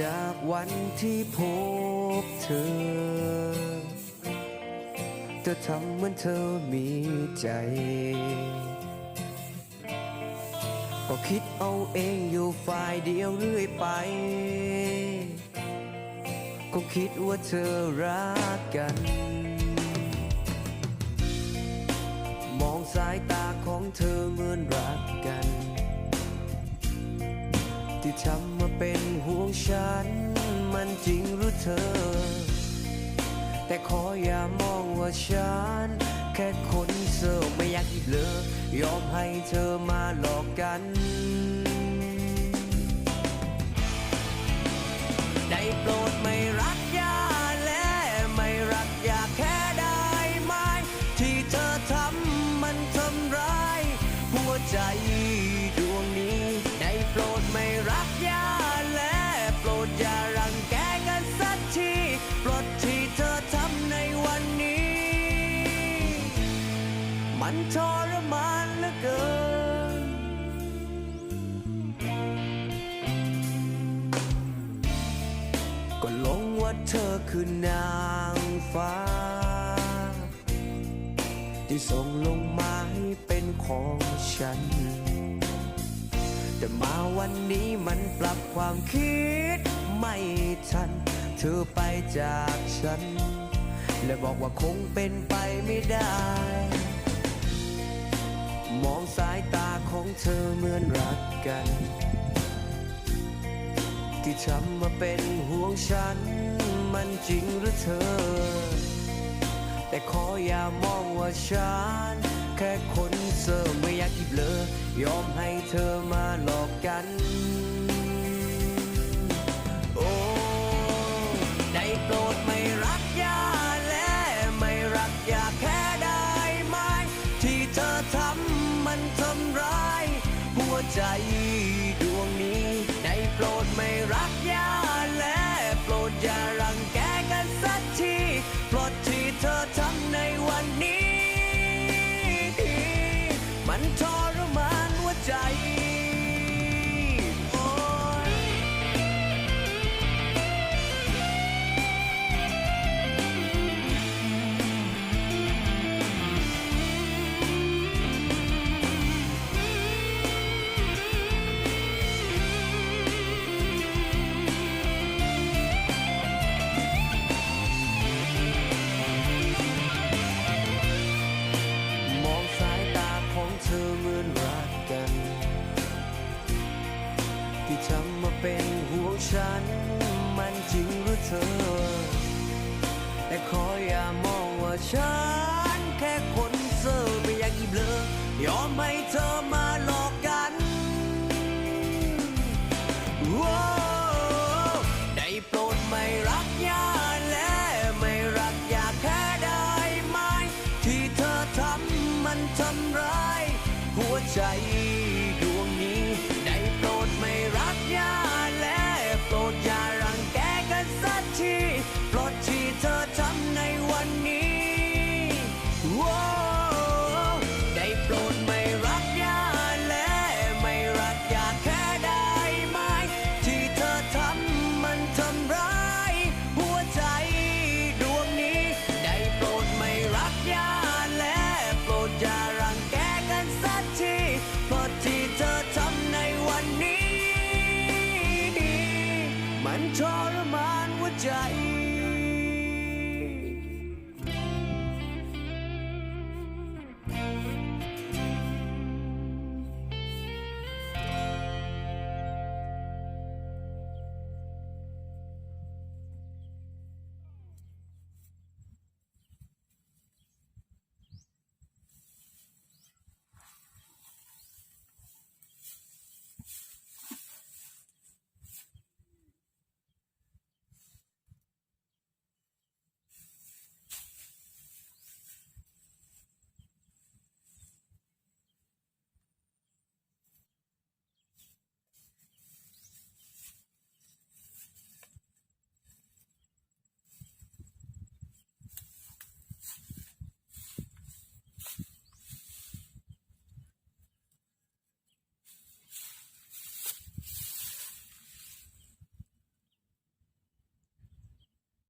จากวันที่พบเธอเธอทำเหมือนเธอมีใจ ก็คิดเอาเองอยู่ฝ่ายเดียวเรื่อยไป ก็คิดว่าเธอรักกัน มองสายตาของเธอเหมือนรักกัน ที่ทำ มันจริงหรือเธอ แต่ขออย่ามองว่าฉัน แค่คนเซอร์ไม่อยากอีกเลยยอมให้เธอมาหลอกกัน ได้โปรดไม่ เธอคือนางฟ้า ที่ส่งลงมาให้เป็นของฉัน แต่มาวันนี้มันปรับความคิดไม่ทัน เธอไปจากฉัน และบอกว่าคงเป็นไปไม่ได้ มองสายตาของเธอเหมือนรักกัน ที่ทำมาเป็นห่วงฉัน มันจริงหรือเธอ แต่ขออย่ามองว่าฉันแค่คนเซอร์ไม่อยากอีกเลย ยอมให้เธอมาหลอกกัน โอ้ได้โปรดไม่รักยาและไม่รักยาแค่ได้ไหมที่เธอทำมันทำร้าย หัวใจดวงนี้ได้โปรดไม่รักยา ฉันแค่คนเซอร์ไม่อยากอีเบลอยอมให้เธอ